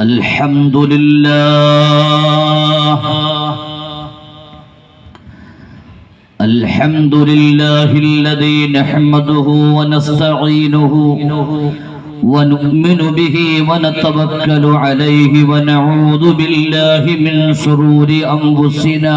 الحمد لله الحمد لله الذي نحمده ونستعينه ونؤمن به ونتوكل عليه ونعوذ بالله من شرور أنفسنا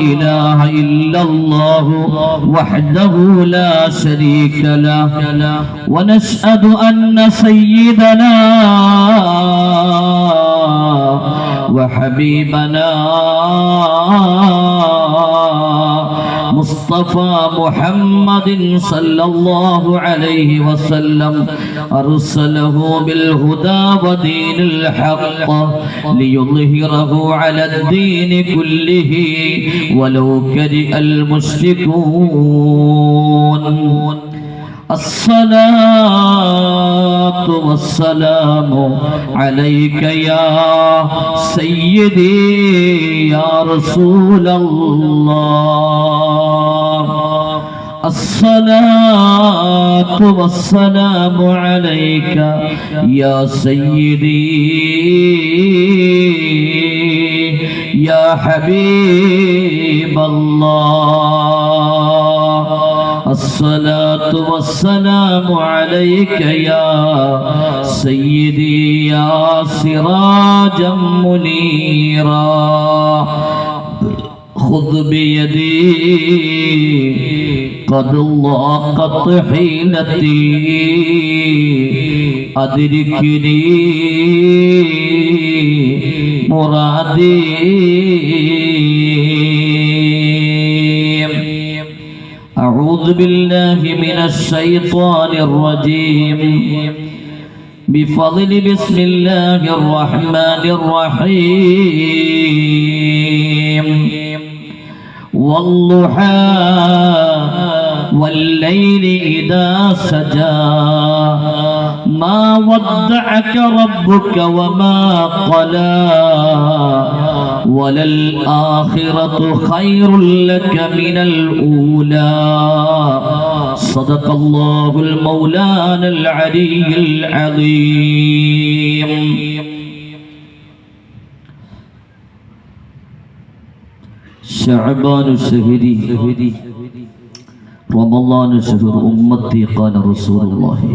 إله إلا الله وحده لا شريك له. ونشهد أن سيدنا وحبيبنا مصطفى محمد صلى الله عليه وسلم. أرسله بالهدى ودين الحق ليظهره على الدين كله ولو كره المشركون. الصلاة والسلام عليك يا سيدي يا رسول الله. الصلاة والسلام عليك يا سيدي يا حبيب الله. الصلاة والسلام عليك يا سيدي يا سراجا منيرا. خذ بيدي. قد ضاقت حيلتي. أدركني مرادي. بالله من الشيطان الرجيم. بفضل بسم الله الرحمن الرحيم. والضحى والليل إذا سجى. ما ودعك ربك وما قلى. وللآخرة خير لك من الأولى. صدق الله المولان العلي العظيم. شعبان الشهري റമദാനു ഷുഹുർ ഉമ്മത്തി ഖാല റസൂലുള്ളാഹി.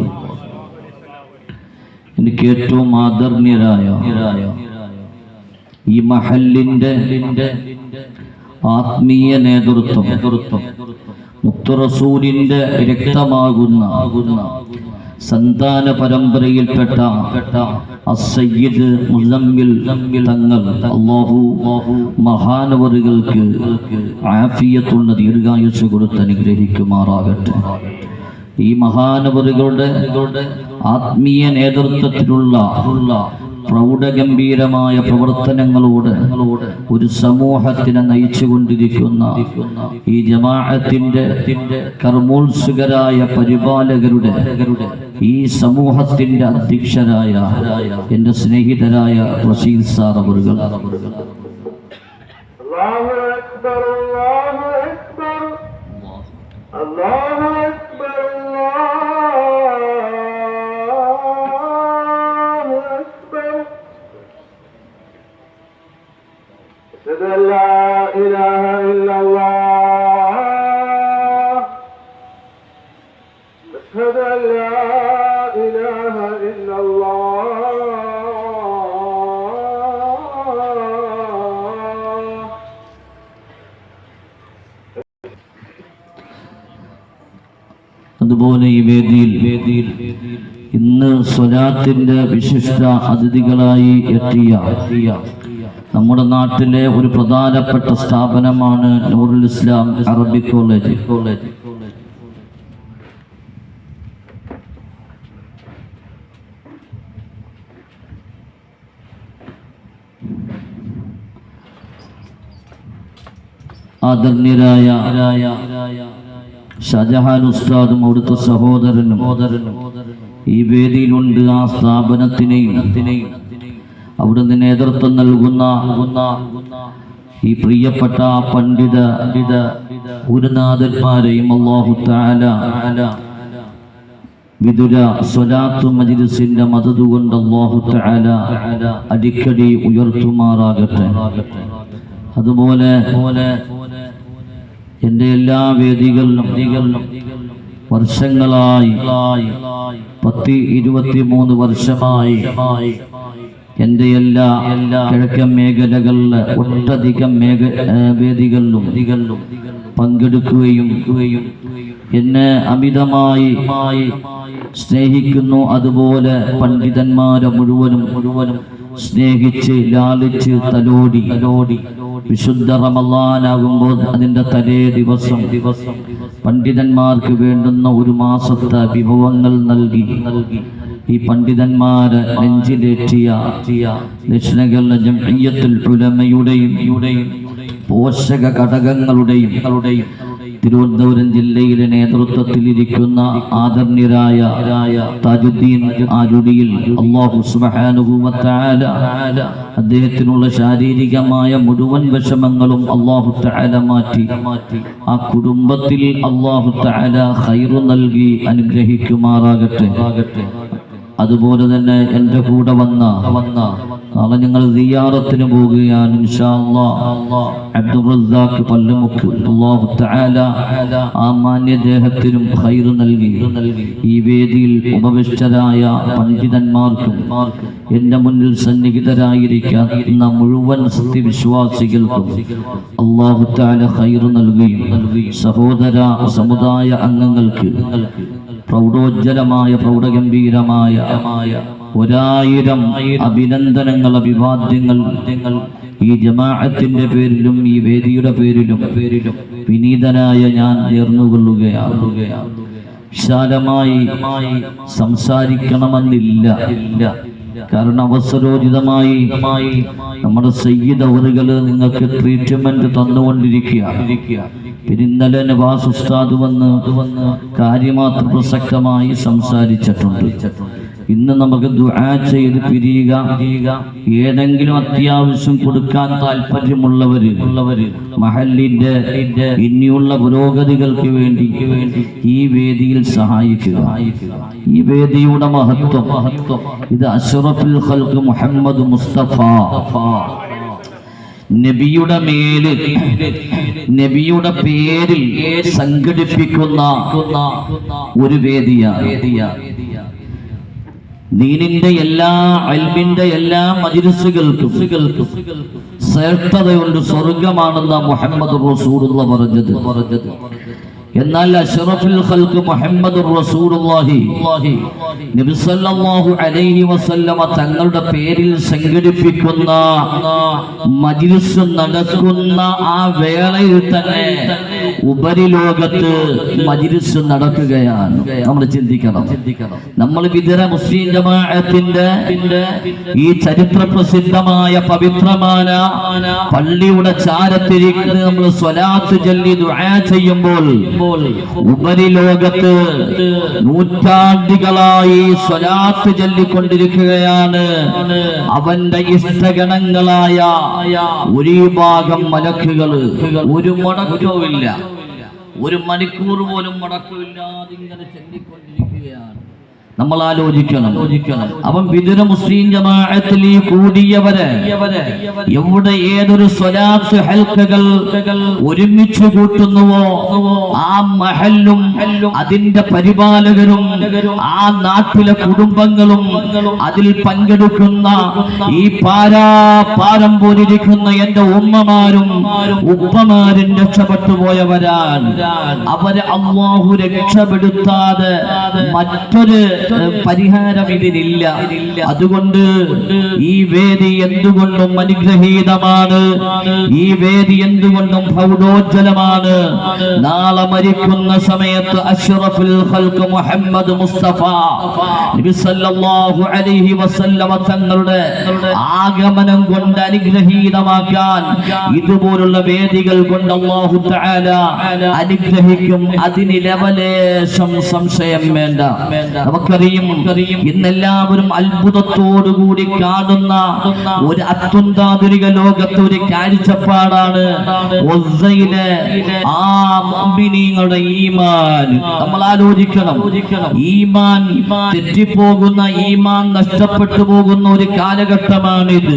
എനിക്ക് ഏറ്റവും ആദരണീയരായ ഈ മഹല്ലിന്റെ ആത്മീയ നേതൃത്വം മുത്തുറസൂലിന്റെ രക്തമാകുന്ന സന്താന പരമ്പരയിൽപ്പെട്ട അസയ്യിദ് മുസമ്മിൽ തങ്ങൾ അല്ലാഹു മഹാനവറുകൾക്ക് ആഫിയത്തുള്ള ദീർഘായുസ് കൊടുത്ത് അനുഗ്രഹിക്കുമാറാകട്ടെ. ഈ മഹാനവറുകളുടെ ആത്മീയ നേതൃത്വത്തിലുള്ള പ്രൗഢഗംഭീരമായ പ്രവർത്തനങ്ങളോട് ഒരു സമൂഹത്തിനെ നയിച്ചുകൊണ്ടിരിക്കുന്ന ഈ ജമാഅത്തിന്റെ കർമ്മോത്സുകരായ പരിപാലകരുടെ ഈ സമൂഹത്തിന്റെ അധ്യക്ഷരായ എന്റെ സ്നേഹിതരായ റഷീദ് സാർ അവറുകൾ അള്ളാഹു അക്ബർ അള്ളാഹു അക്ബർ. അള്ളാഹു അതുപോലെ ഈ വേദിയിൽ വേദിയിൽ ഇന്ന് സ്വലാത്തിന്റെ വിശിഷ്ട അതിഥികളായി എത്തിയ നമ്മുടെ നാട്ടിലെ ഒരു പ്രധാനപ്പെട്ട സ്ഥാപനമാണ് നൂറുൽ ഇസ്ലാം അറബി കോളേജ് കോളേജ്. ആദരണീയരായ ഷാജഹാൻ ഉസ്താദും അവിടുത്തെ സഹോദരനും ഈ വേദിയിലുണ്ട് ആ സ്ഥാപനത്തിനെയും. അവിടുന്ന് നേതൃത്വം നൽകുന്ന ഈ പ്രിയപ്പെട്ട പണ്ഡിത ഗുരുനാഥന്മാരെയും അള്ളാഹു താല വിതുര സ്വലാത്തു മജിലിസിന്റെ മദത് കൊണ്ട് അള്ളാഹു തആല അടിക്കടി ഉയർത്തുമാറാകട്ടെ. അതുപോലെ എന്റെ എല്ലാ വേദികളിലും വർഷങ്ങളായി പത്തി ഇരുപത്തി മൂന്ന് വർഷമായി എന്റെ എല്ലാ എല്ലാ കിഴക്കൻ മേഖലകളിലെ ഒട്ടധികം മേഖ വേദികളിലും പങ്കെടുക്കുകയും എന്നെ അമിതമായി സ്നേഹിക്കുന്നു. അതുപോലെ പണ്ഡിതന്മാരെ മുഴുവനും മുഴുവനും സ്നേഹിച്ച് ലാളിച്ച് തലോടി തലോടി വിശുദ്ധ റമലാനാകുമ്പോൾ അതിന്റെ തലേ ദിവസം ദിവസം പണ്ഡിതന്മാർക്ക് വേണ്ടുന്ന ഒരു മാസത്തെ വിഭവങ്ങൾ നൽകി. നൽകി ഈ പണ്ഡിതന്മാരെ നെഞ്ചിലേറ്റിയ ദക്ഷിണകേരള ജംഇയ്യത്തുൽ ഉലമയുടെയും പോഷക ഘടകങ്ങളുടെയും ങ്ങളുടെയും തിരുവനന്തപുരം ജില്ലയിലെ നേതൃത്വത്തിൽ ഇരിക്കുന്ന ആദരണീയരായ താജുദ്ദീൻ ആരുടിയിൽ അള്ളാഹു വ അദ്ദേഹത്തിനുള്ള ശാരീരികമായ മുഴുവൻ വിഷമങ്ങളും അള്ളാഹു തആല മാറ്റി. ആ കുടുംബത്തിൽ അള്ളാഹു തആല ഹൈറു നൽകി അനുഗ്രഹിക്കുമാറാകട്ടെ. അതുപോലെ തന്നെ എന്റെ കൂടെ വന്ന വന്ന. നാളെ ഞങ്ങൾ സിയാറത്തിന് പോവുകയാണ് ഇൻഷാ അല്ലാഹ് അബ്ദുൾ റസാഖ് പല്ലുമുക്ക് അല്ലാഹു തആല ആ മാന്യദേഹത്തിനും ഖൈർ നൽകി. ഈ വേദിയിൽ ഉപവിഷ്ടരായ പണ്ഡിതന്മാർക്കും എന്റെ മുന്നിൽ സന്നിഹിതരായിരിക്കുന്ന മുഴുവൻ സത്യവിശ്വാസികൾക്കും അല്ലാഹു തആല ഖൈർ നൽകുകയും സഹോദര സമുദായ അംഗങ്ങൾക്ക് പ്രൗഢോജ്വലമായ പ്രൗഢഗംഭീരമായ ഒരായിരം അഭിനന്ദനങ്ങൾ അഭിവാദ്യങ്ങൾ ഈ ജമാഅത്തിന്റെ പേരിലും ഈ വേദിയുടെ പേരിലും പേരിലും വിനീതനായ ഞാൻ നേർന്നുകൊള്ളുകയാണ് വിശാലമായി സംസാരിക്കണമെന്നില്ല. ഇല്ല കാരണം അവസരോചിതമായി നമ്മുടെ സയ്യിദ് അവറുകൾ നിങ്ങൾക്ക് ട്രീറ്റ്മെന്റ് തന്നുകൊണ്ടിരിക്കുക ഇന്നലെ നവാസ് ഉസ്താദ് വന്ന് കാര്യമാത്ര പ്രസക്തമായി സംസാരിച്ചിട്ടുണ്ട്. ഇന്ന് നമുക്ക് ദുആ ചെയ്ത് പിരിയുക. ഏതെങ്കിലും അത്യാവശ്യം കൊടുക്കാൻ താല്പര്യമുള്ളവര് മഹല്ലിന്റെ ഇനിയുള്ള പുരോഗതികൾക്ക് വേണ്ടി ഈ വേദിയിൽ സഹായിക്കുക. ഈ വേദിയുടെ മഹത്വം മഹത്വം ഇത് അഷറഫുൽ ഖൽഖ് മുഹമ്മദ് മുസ്തഫ. നബിയുടെ മേൽ നബിയുടെ പേരിൽ സംഘടിപ്പിക്കുന്ന ഒരു വേദിയാണ് ദീനിന്റെ എല്ലാ അൽബിന്റെ എല്ലാ മജിലിസുകൾക്കും ശ്രേഷ്ഠതയുണ്ട് സ്വർഗമാണെന്ന മുഹമ്മദ് റസൂലുള്ള പറഞ്ഞത് പറഞ്ഞത്. എന്നാൽ അഷ്റഫുൽ ഖൽഖ് മുഹമ്മദ് റസൂലുള്ളാഹി നബി സല്ലല്ലാഹു അലൈഹി വസല്ലമ തങ്ങളുടെ പേരിൽ സംഘടിപ്പിക്കുന്ന മജ്ലിസ് നടക്കുന്ന ആ വേളയിൽ തന്നെ ഉപരിലോകത്ത് മജ്ലിസ് നടക്കുകയാണ്. നമ്മൾ ചിന്തിക്കണം. ചിന്തിക്കണം നമ്മൾ വിതര മുസ്ലിം ജമാഅത്തിന്റെ ഈ ചരിത്ര പ്രസിദ്ധമായ പവിത്രമായ പള്ളിയുടെ ചാരത്തിരിക്കുന്നത് നമ്മൾ സ്വലാത്ത് ചൊല്ലി ദുആ ചെയ്യുമ്പോൾ ഉപരിലോകത്ത് നൂറ്റാണ്ടുകളായി സ്വലാത്ത് ചൊല്ലിക്കൊണ്ടിരിക്കുകയാണ്. അവന്റെ ഇഷ്ടഗണങ്ങളായ ഒരു ഭാഗം മലക്കുകൾ ഒരു മുടക്കവുമില്ല ഒരു മണിക്കൂർ പോലും മുടക്കമില്ലാതെ ഇങ്ങനെ ചൊല്ലിക്കൊണ്ടിരിക്കുകയാണ്. നമ്മൾ ആലോചിക്കണം. അവൻ വിദുര മുസ്ലിം ജമാഅത്തിൽ കൂടിയവരെ എവിടെ ഏതൊരു സ്വലാത്ത് ഹൽക്കകൾ ഒരുമിച്ച് കൂട്ടുന്നുവോ ആ മഹല്ലും അതിന്റെ പരിപാലകരും ആ നാട്ടിലെ കുടുംബങ്ങളും അതിൽ പങ്കെടുക്കുന്ന ഈ പാരാ പാരം പോലിരിക്കുന്ന എന്റെ ഉമ്മമാരും ഉപ്പമാരും രക്ഷപ്പെട്ടു പോയവരാണ് അവരെ അള്ളാഹു രക്ഷപ്പെടുത്താതെ മറ്റൊരു പരിഹാരം ഇതിനില്ല അതുകൊണ്ട് ഈ വേദി എന്തുകൊണ്ടും അനുഗ്രഹീതമാണ്. ഈ വേദി എന്തുകൊണ്ടും പ്രൗഢോജ്വലമാണ്. നാളെ മരിക്കുന്ന സമയത്ത് അഷ്റഫുൽ മുഹമ്മദ് മുസ്തഫ നബി സല്ലല്ലാഹു അലൈഹി വസല്ലമ തങ്ങളുടെ ആഗമനം കൊണ്ട് അനുഗ്രഹീതമാക്കാൻ ഇതുപോലുള്ള വേദികൾ കൊണ്ട് അല്ലാഹു തആല അനുഗ്രഹിക്കും. അതിന് ലവലേശം സംശയം വേണ്ട. നമുക്ക് നമുക്കറിയും ഇന്നെല്ലാവരും അത്ഭുതത്തോടുകൂടി കാണുന്ന ഒരു അത്യന്താധുനിക ലോകത്തെ ഒരു കാഴ്ചപ്പാടാണ് ആ ഈമാൻ. നമ്മൾ ആലോചിക്കണം ഈമാൻ തെറ്റിപ്പോകുന്ന ഈമാൻ നഷ്ടപ്പെട്ടു പോകുന്ന ഒരു കാലഘട്ടമാണിത്.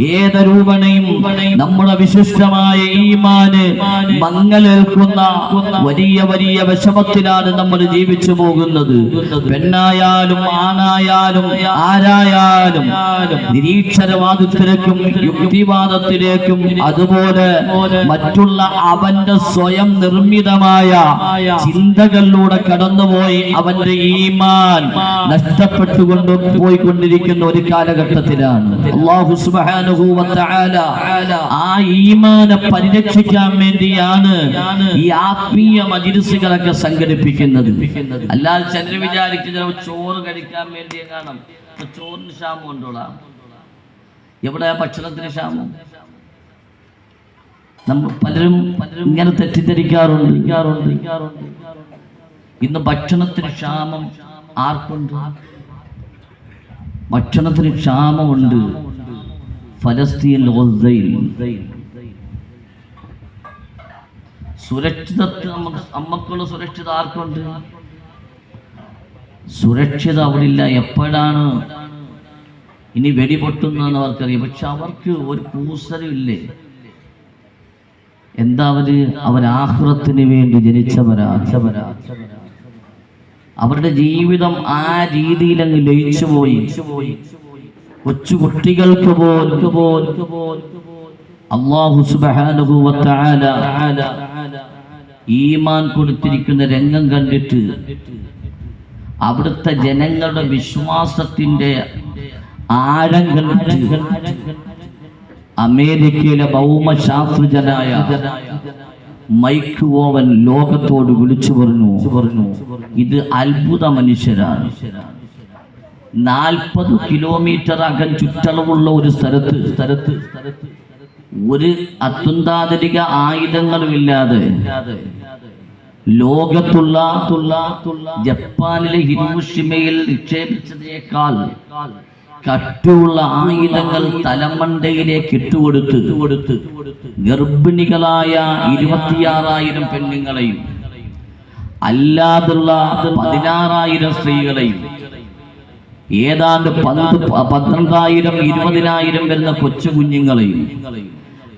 ഏതൊരൂപണയും നമ്മുടെ വിശിഷ്ടമായ ഈമാന് മങ്ങലേൽക്കുന്ന വലിയ വലിയ വിഷമത്തിലാണ് നമ്മൾ ജീവിച്ചു പോകുന്നത്. പെണ്ണായാലും ആണായാലും ആരായാലും നിരീക്ഷരവാദത്തിലേക്കും യുക്തിവാദത്തിലേക്കും അതുപോലെ മറ്റുള്ള അവന്റെ സ്വയം നിർമ്മിതമായ ചിന്തകളിലൂടെ കടന്നുപോയി അവന്റെ ഈമാൻ നഷ്ടപ്പെട്ടുകൊണ്ട് പോയിക്കൊണ്ടിരിക്കുന്ന ഒരു കാലഘട്ടത്തിലാണ്. ആ ഈമാനെ പരിരക്ഷിക്കാൻ വേണ്ടിയാണ് ഈ ആത്മീയ മജിസുകളൊക്കെ സംഘടിപ്പിക്കുന്നത്. അല്ലാതെ ചന്ദ്ര വിചാരിക്കുന്ന ചോറ് കഴിക്കാൻ വേണ്ടി കാണാം. ഇപ്പൊ ചോറിന് ക്ഷാമം ഉണ്ടോളാം എവിടെ ഭക്ഷണത്തിന് ക്ഷാമം? നമ്മൾ പലരും പലരും ഇങ്ങനെ തെറ്റിദ്ധരിക്കാറുണ്ട്. ഇന്ന് ഭക്ഷണത്തിന് ക്ഷാമം ആർക്കുണ്ട്? ഭക്ഷണത്തിന് ക്ഷാമമുണ്ട് ഫലസ്തീൻ ഗസയിൽ. സുരക്ഷിതത്വ നമുക്ക് അമ്മക്കുള്ള സുരക്ഷിത ആർക്കുണ്ട്? സുരക്ഷിത അവിടില്ല എപ്പോഴാണ്? ഇനി വെടിപൊട്ടുന്നതെന്ന് അവർക്കറിയാം. പക്ഷെ അവർക്ക് ഒരു കൂസലില്ലേ എന്താ അവർ അവരാഹ്റത്തിന് വേണ്ടി ജനിച്ചവരാ അച്ഛവരാ അവരുടെ ജീവിതം ആ രീതിയിൽ അങ്ങ് ലയിച്ചു പോയി. കൊച്ചു കുട്ടികൾക്ക് പോലും അള്ളാഹു ഈമാൻ കൊടുത്തിരിക്കുന്ന രംഗം കണ്ടിട്ട് അവിടുത്തെ ജനങ്ങളുടെ വിശ്വാസത്തിന്റെ ആരംഗ അമേരിക്കയിലെ ഭൗമശാസ്ത്രജ്ഞനായ മൈക്ക് ഓവൻ ലോകത്തോട് വിളിച്ചു പറഞ്ഞു പറഞ്ഞു ഇത് അത്ഭുത മനുഷ്യരാണ്. നാൽപ്പത് കിലോമീറ്റർ അകം ചുറ്റളവുള്ള ഒരു സ്ഥലത്ത് സ്ഥലത്ത് ഒരു അത്യന്താധുനിക ആയുധങ്ങളും ഇല്ലാതെ ലോകത്തുള്ള ജപ്പാനിലെ ഹിരോഷിമയിൽ നിക്ഷേപിച്ചതിനേക്കാൾ കട്ടുള്ള ആയുധങ്ങൾ തലമണ്ടയിലേക്ക് ഇട്ടുകൊടുത്ത് കൊടുത്ത് ഗർഭിണികളായ ഇരുപത്തിയാറായിരം പെണ്ണുങ്ങളെയും അല്ലാതുള്ള പതിനാറായിരം സ്ത്രീകളെയും ഏതാണ്ട് പന്ത് പന്ത്രണ്ടായിരം ഇരുപതിനായിരം വരുന്ന കൊച്ചു കുഞ്ഞുങ്ങളെയും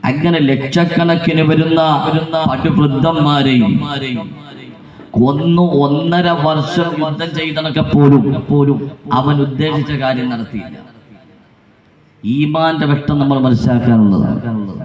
അങ്ങനെ ലക്ഷക്കണക്കിന് വരുന്ന പടുവൃദ്ധന്മാരെയും ഒന്ന് ഒന്നര വർഷം യുദ്ധം ചെയ്തണക്കെ പോലും പോലും അവൻ ഉദ്ദേശിച്ച കാര്യം നടത്തിയില്ല. ഈമാന്റെ വെട്ടം നമ്മൾ മനസ്സിലാക്കാനുള്ളതാണ്.